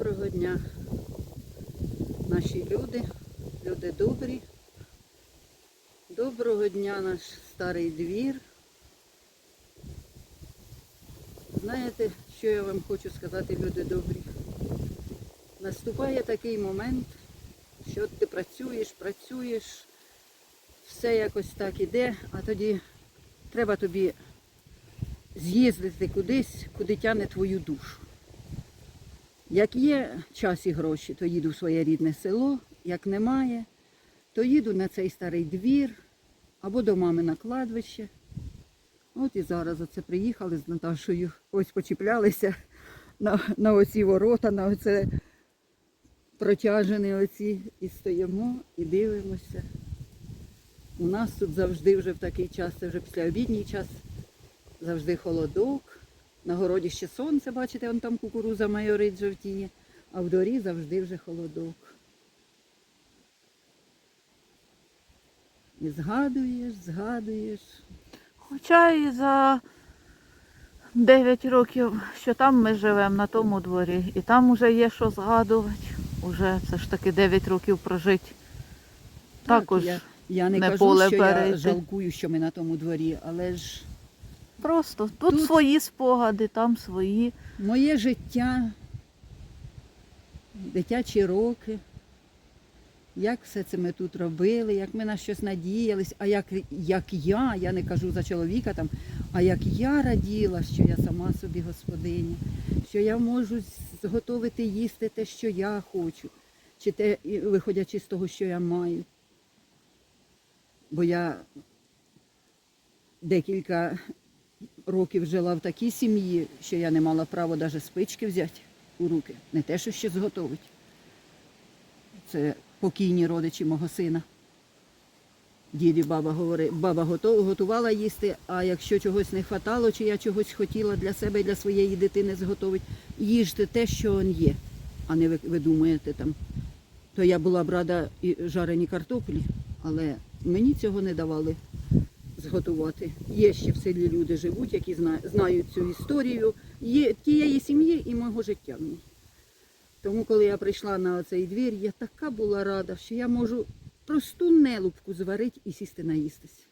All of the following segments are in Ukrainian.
Доброго дня, наші люди, люди добрі. Доброго дня, наш старий двір. Знаєте, що я вам хочу сказати, люди добрі? Наступає такий момент, що ти працюєш, працюєш, все якось так іде, а тоді треба тобі з'їздити кудись, куди тяне твою душу. Як є час і гроші, то їду в своє рідне село, як немає, то їду на цей старий двір або до мами на кладбище. От і зараз оце приїхали з Наташою, ось почіплялися на, на оці ворота, на оце протяжені оці, і стоїмо і дивимося. У нас тут завжди вже в такий час, це вже після обідній час, завжди холодок. На городі ще сонце, бачите, вон там кукуруза майорить жовтіє, а в дворі завжди вже холодок. І згадуєш, згадуєш. Хоча і за 9 років, що там ми живемо, на тому дворі, і там вже є що згадувати. Уже це ж таки 9 років прожити. Також я, я не, не кажу, поле що перейти. я жалкую, що ми на тому дворі, але ж просто тут, Тут- свої спогади, там свої. моє життя, дитячі роки, як все це ми тут робили, як ми на щось надіялись, а як, як я, я не кажу за чоловіка там, а як я раділа, що я сама собі господиня, що я можу зготовити їсти те, що я хочу, чи те, виходячи з того, що я маю. Бо я декілька років жила в такій сім'ї, що я не мала права навіть спички взяти у руки, не те, що ще зготовить. Це покійні родичі мого сина. Дід і баба говорили, баба готувала їсти, а якщо чогось не хватало, чи я чогось хотіла для себе і для своєї дитини зготовити, їжте те, що он є, а не ви, ви думаєте там. То я була б рада і жарені картоплі, але мені цього не давали зготувати. Є ще в селі люди живуть, які знають цю історію є тієї сім'ї і мого життя в ній. Тому, коли я прийшла на цей двір, я така була рада, що я можу просту нелубку зварити і сісти наїстись.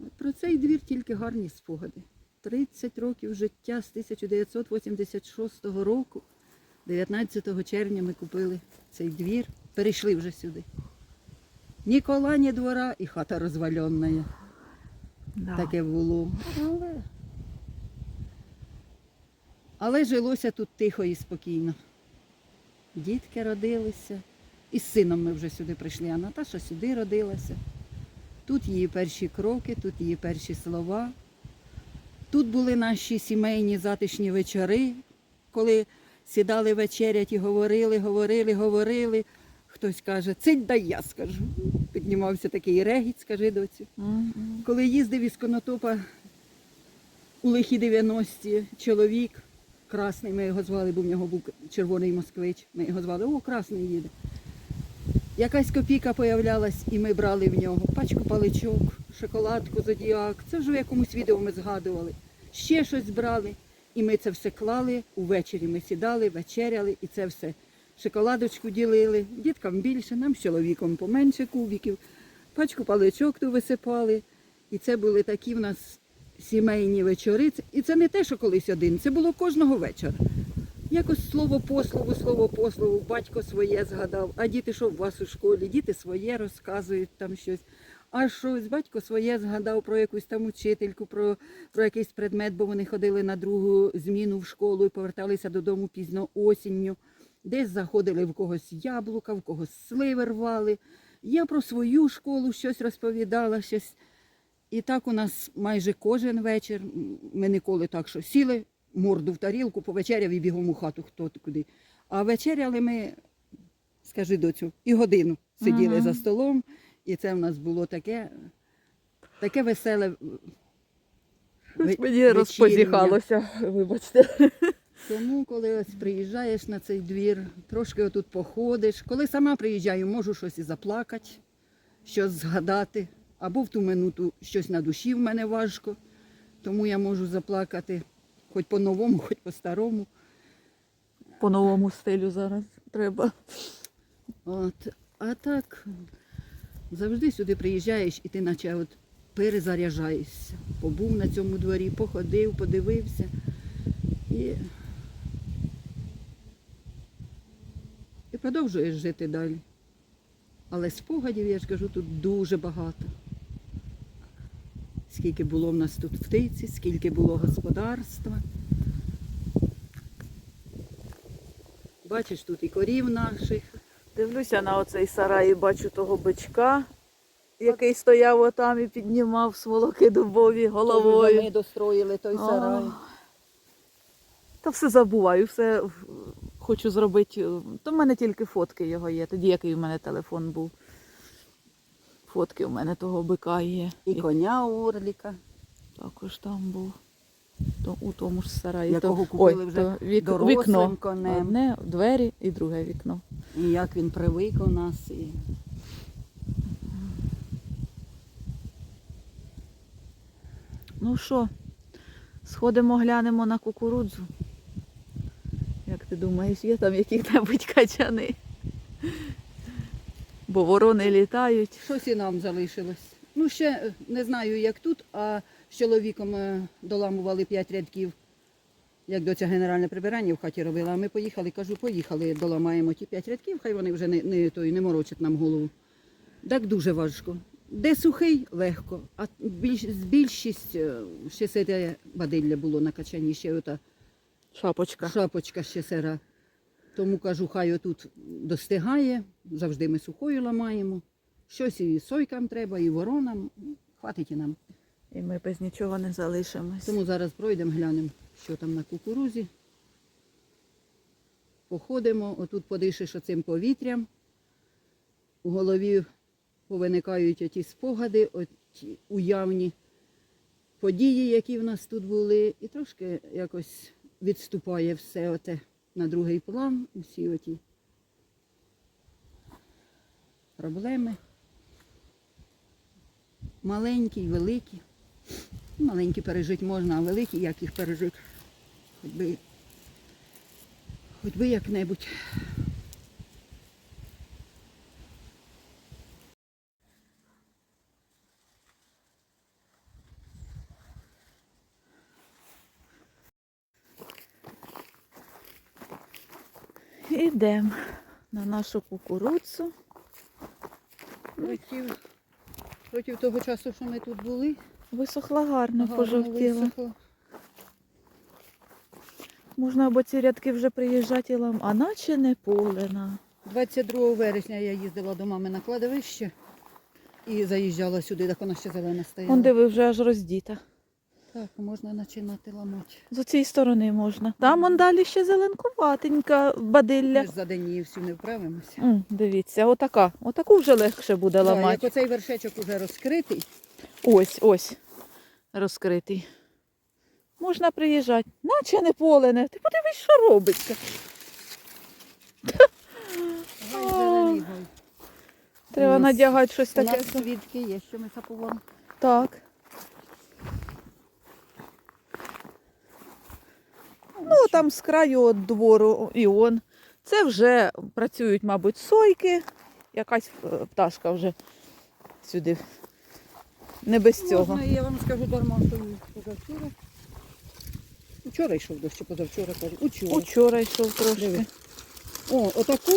От Про цей двір тільки гарні спогади. 30 років життя з 1986 року, 19 червня ми купили цей двір, перейшли вже сюди. Ні кола, ні двора і хата розвальонна. Да. Таке було. Але... Але жилося тут тихо і спокійно. Дітки родилися. І з сином ми вже сюди прийшли, а Наташа сюди родилася. Тут її перші кроки, тут її перші слова. Тут були наші сімейні затишні вечори, коли сідали вечерять і говорили, говорили, говорили. Хтось каже, цить дай я скажу. Піднімався такий регіт, скажи доцю. Мгм. Коли їздив із Конотопа у лихі 90-ті чоловік, красний, ми його звали, бо в нього був червоний москвич. Ми його звали, о, красний їде. Якась копійка появлялась, і ми брали в нього пачку паличок, шоколадку, зодіак. Це вже в якомусь відео ми згадували. Ще щось брали. І ми це все клали. Увечері ми сідали, вечеряли і це все. Шоколадочку ділили, діткам більше, нам з чоловіком поменше кубиків, пачку паличок ту висипали. І це були такі в нас сімейні вечори. І це не те, що колись один, це було кожного вечора. Якось слово по слову, слово по слову, батько своє згадав, а діти що у вас у школі, діти своє розказують там щось. А щось батько своє згадав про якусь там учительку, про, про якийсь предмет, бо вони ходили на другу зміну в школу і поверталися додому пізно осінню. Десь заходили в когось яблука, в когось сливи рвали. Я про свою школу щось розповідала, щось. І так у нас майже кожен вечір. Ми ніколи так, що сіли, морду в тарілку, повечеряв і бігом у хату хто куди. А вечеряли ми, скажи доцю, і годину сиділи Мгм. за столом, і це в нас було таке, таке веселе. ве- Мені розпозіхалося, вибачте. Тому, коли ось приїжджаєш на цей двір, трошки отут походиш. Коли сама приїжджаю, можу щось і заплакати, щось згадати. Або в ту минуту щось на душі в мене важко, тому я можу заплакати. Хоч по-новому, хоч по-старому. По новому стилю зараз треба. От. А так завжди сюди приїжджаєш і ти наче от перезаряджаєшся. Побув на цьому дворі, походив, подивився. І, продовжуєш жити далі. Але спогадів, я ж кажу, тут дуже багато. Скільки було в нас тут птиці, скільки було господарства. Бачиш, тут і корів наших. Дивлюся на оцей сарай і бачу того бичка, який стояв отам і піднімав сволоки дубові Ми достроїли той сарай. Та все забуваю, все хочу зробити. То в мене тільки фотки його є. Тоді який в мене телефон був. Фотки в мене того бика є. І коня у Орліка. також там був. То, у тому ж сараї. Якого то, купили ой, вже то вік, дорослим вікно. конем. Одне двері і друге вікно. І як він привик у нас. І... Ну що, сходимо, глянемо на кукурудзу. Як ти думаєш, є там які-небудь качани? Бо ворони літають. Щось і нам залишилось. Ну, ще е, не знаю, як тут, а з чоловіком е, доламували п'ять рядків, як доця генеральне прибирання в хаті робила. А ми поїхали, кажу, поїхали, доламаємо ті п'ять рядків, хай вони вже не, не, той, не морочать нам голову. Так дуже важко. Де сухий, легко, а більш, більшість ще сире бадилля було на качані, ще ота Шапочка. шапочка ще сира. Тому кажу, хай отут достигає, завжди ми сухою ламаємо. Щось і сойкам треба, і воронам. Хватить і нам. І ми без нічого не залишимось. Тому зараз пройдемо, глянемо, що там на кукурузі. Походимо, отут подишиш оцим повітрям. У голові повиникають оті спогади, оті уявні події, які в нас тут були, і трошки якось відступає все оте на другий план, усі оті проблеми. Маленькі великі. Маленькі пережити можна, а великі як їх пережити? Хоч би, хоч би як-небудь. Ідемо на нашу кукурудзу. Проти, проти того часу, що ми тут були, Висохла гарно, гарно пожовтіла. Можна або ці рядки вже приїжджати і лам, а наче не полена. 22 вересня я їздила до мами на кладовище і заїжджала сюди, так вона ще зелена стояла. Он диви вже аж роздіта. Так, можна починати ламати. З цієї сторони можна. Там он далі ще зеленкуватенька бадилля. Ми ж за день її всю не вправимося. М, дивіться, отака. Отаку вже легше буде Да, ламати. як оцей вершечок уже розкритий, Ось, ось. Розкритий. Можна приїжджати. Наче не полене. Ти подивись, що робиться. гай зелений гай. Треба У нас- надягати щось У таке. нас свідки є, що ми сапували. Так. Ну, там з краю от двору і он. Це вже працюють, мабуть, сойки. Якась е, пташка вже сюди. Не без цього. Можна, я вам скажу дарма, що позавчора. Вчора йшов дощ, чи позавчора кажу. Учора. Учора йшов трошки. Диви. О, отаку.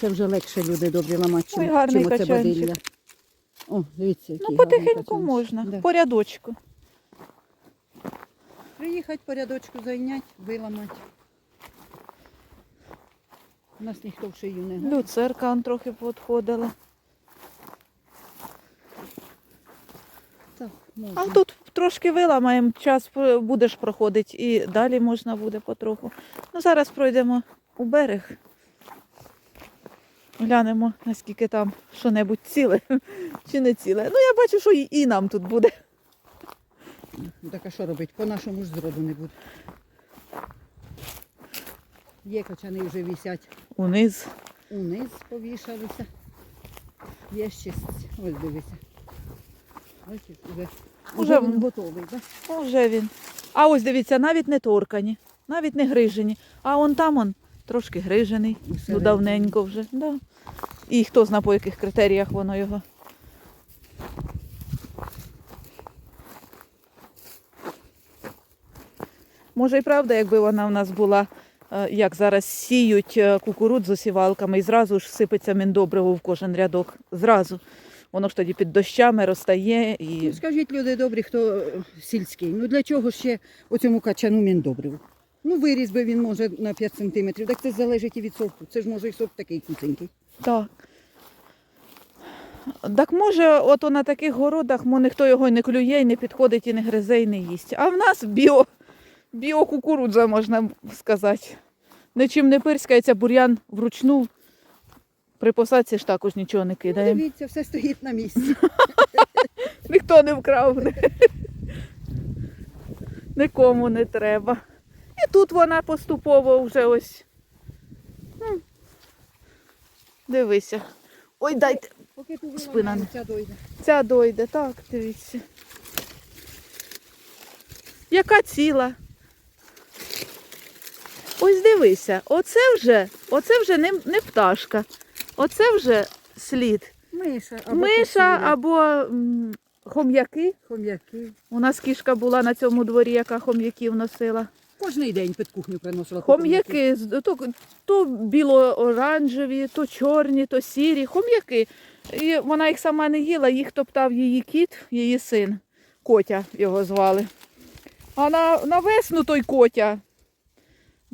Це вже легше люди добрі ламати, чим, Ой, гарний чим оце качанчик. бадилля. О, дивіться, який Ну, гарний потихеньку качанчик. можна, Да. по рядочку. Приїхати по рядочку зайняти, виламати. У нас ніхто в шию не гне. Люцерка он трохи підходила. Так, А тут трошки виламаємо, час будеш проходити і далі можна буде потроху. Ну, зараз пройдемо у берег. Глянемо, наскільки там що-небудь ціле чи не ціле. Ну, я бачу, що і нам тут буде. Ну, Так а що робити? По-нашому ж зроду не буде. Є качани вже висять Униз. униз повішалися. Є ще, ось дивися. Бачиш, вже, Уже вже він він. готовий, так? Уже він А ось дивіться, навіть не торкані, навіть не грижені. А он там он трошки грижений. Ну, давненько вже. Да. І хто знає, по яких критеріях воно його. Може і правда, якби вона в нас була, е, як зараз сіють е, кукурудзу сівалками і зразу ж сипеться міндобриво в кожен рядок. Зразу. Воно ж тоді під дощами розтає і. Ну, скажіть, люди добрі, хто е, сільський, ну для чого ще оцьому качану міндобриву? Ну, виріс би він може на 5 сантиметрів, так це залежить і від сорту. Це ж може і сорт такий куценький. Так. Так може, от на таких городах мо ніхто його не клює, і не підходить, і не гризе, і не їсть. А в нас біо, біокукурудза, можна сказати. Нічим не пирскається, бур'ян вручну. При посадці ж також нічого не Ну, дивіться, все стоїть на місці. Ніхто не вкрав. Нікому не треба. І тут вона поступово вже ось. Дивися. Ой, дайте. Поки ту Спина ця дойде. Ця дойде, так, дивіться. Яка ціла? Ось дивися, оце вже, оце вже не, не пташка. Оце вже слід. Миша або Миша або м, хом'яки. хом'яки. У нас кішка була на цьому дворі, яка хом'яків носила. Кожний день під кухню приносила. Хом'яки, з- то, то біло-оранжеві, то чорні, то сірі. Хом'яки. І вона їх сама не їла, їх топтав її кіт, її син. Котя його звали. А на, на весну той котя.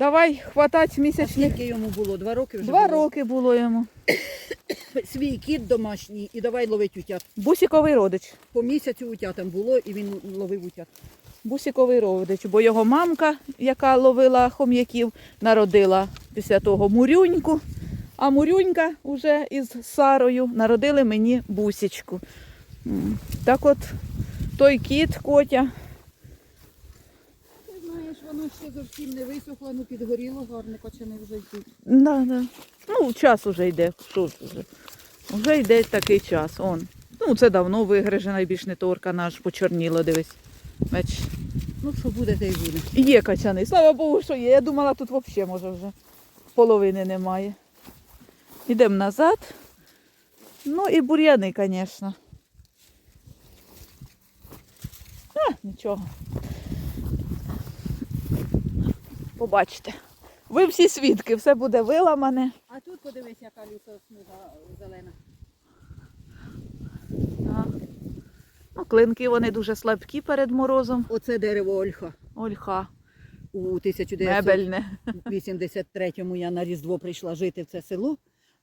Давай хватать місячних. скільки йому було? Два роки вже Два було? роки було йому. Свій кіт домашній і давай ловить утят. Бусіковий родич. По місяцю утятам було і він ловив утят. Бусіковий родич, бо його мамка, яка ловила хом'яків, народила після того мурюньку. А мурюнька вже із Сарою народили мені бусічку. Так от той кіт, котя. Воно ще зовсім не висохло, ну підгоріло гарно, кочани вже йдуть. Да, да. Ну, час уже йде. Що ж вже? Вже йде такий час. Он. Ну, це давно вигрижена і більш не торка наш почорніло, дивись. Бач. Ну що буде, те й буде. Є качани. Слава Богу, що є. Я думала, тут взагалі може вже половини немає. Йдемо назад. Ну і бур'яни, звісно. А, нічого. Побачите. Ви всі свідки, все буде виламане. А тут подивись, яка лісосмуга зелена. А. Ну, клинки вони дуже слабкі перед морозом. Оце дерево Ольха. Ольха, У мебельне. 1983-му я на Різдво прийшла жити в це село,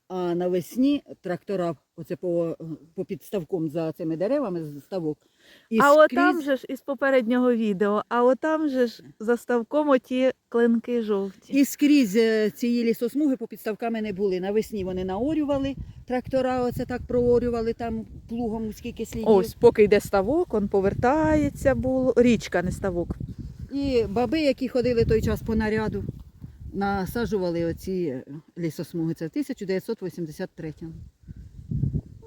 а навесні трактора, оце по, по підставком за цими деревами, з ставок. І а скрізь- отам же ж із попереднього відео, а отам же ж за ставком оті клинки жовті. І скрізь е, цієї лісосмуги по підставками не були. Навесні вони наорювали, трактора оце так проорювали там плугом, скільки слідів. Ось, поки йде ставок, он повертається було. Річка, не ставок. І баби, які ходили той час по наряду, насаджували оці е, лісосмуги. Це в 1983-му.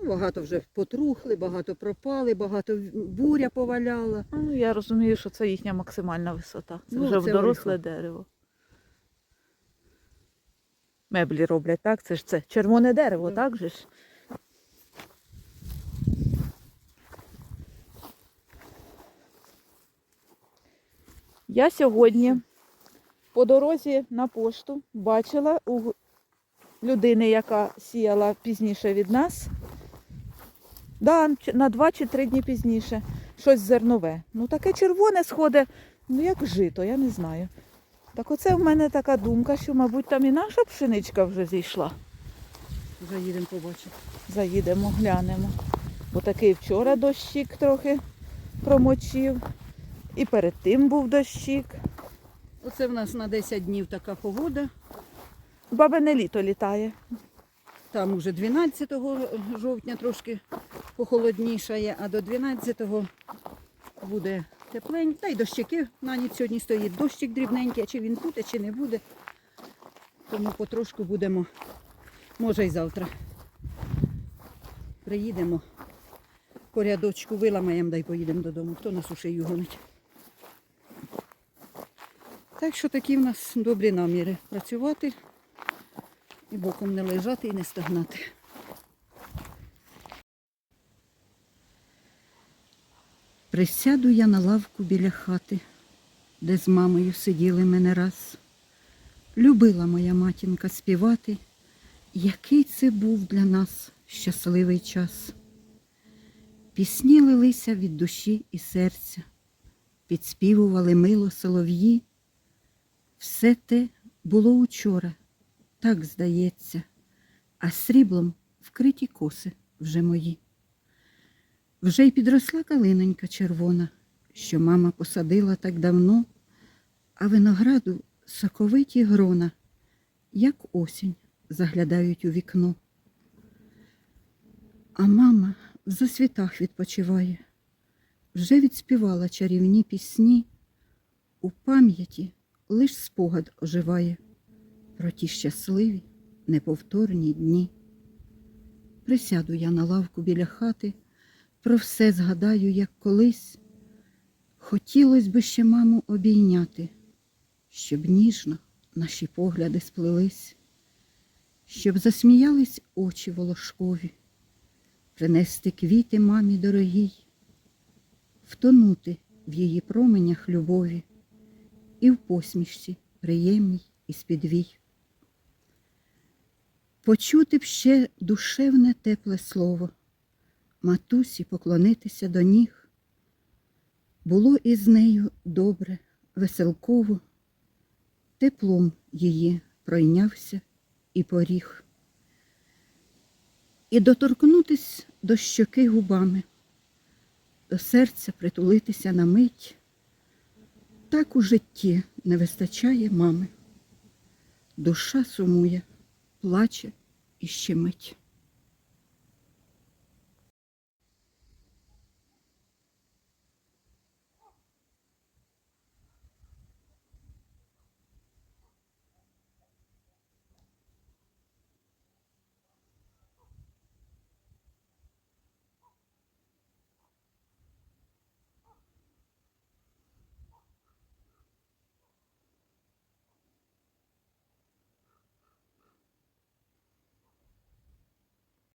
Ну, Багато вже потрухли, багато пропали, багато буря поваляла. Ну, я розумію, що це їхня максимальна висота. Це Ну, вже це доросле ольха. дерево. Меблі роблять, так? Це ж це червоне дерево, Так. так же ж? Я сьогодні по дорозі на пошту бачила у людини, яка сіяла пізніше від нас. Да, на два чи три дні пізніше. Щось зернове. Ну таке червоне сходить, ну як жито, я не знаю. Так оце в мене така думка, що, мабуть, там і наша пшеничка вже зійшла. Заїдемо побачимо. Заїдемо, глянемо. Бо такий вчора дощик трохи промочив. І перед тим був дощик. Оце в нас на 10 днів така погода. Бабине літо літає. Там уже 12 жовтня трошки похолоднішає, а до 12-го буде тепленько. Та й дощики на ніч сьогодні стоїть. Дощик дрібненький, а чи він буде, чи не буде. Тому потрошку будемо, може й завтра. Приїдемо, по рядочку виламаємо, да й поїдемо додому. Хто нас у шию гонить? Так що такі в нас добрі наміри працювати і боком не лежати і не стогнати. Присяду я на лавку біля хати, де з мамою сиділи мене раз. Любила моя матінка співати, який це був для нас щасливий час. Пісні лилися від душі і серця, підспівували мило солов'ї. Все те було учора, так здається, а сріблом вкриті коси вже мої. Вже й підросла калинонька червона, що мама посадила так давно, а винограду соковиті грона, як осінь, заглядають у вікно. А мама в засвітах відпочиває, вже відспівала чарівні пісні, у пам'яті лиш спогад оживає про ті щасливі, неповторні дні. Присяду я на лавку біля хати, про все згадаю, як колись. Хотілось би ще маму обійняти, щоб ніжно наші погляди сплелись, щоб засміялись очі волошкові, принести квіти мамі дорогій, втонути в її променях любові і в посмішці приємній і спідвій. Почути б ще душевне тепле слово, матусі поклонитися до ніг. Було із нею добре, веселково, теплом її пройнявся і поріг. І доторкнутись до щоки губами, до серця притулитися на мить. Так у житті не вистачає мами. Душа сумує, плаче і щемить.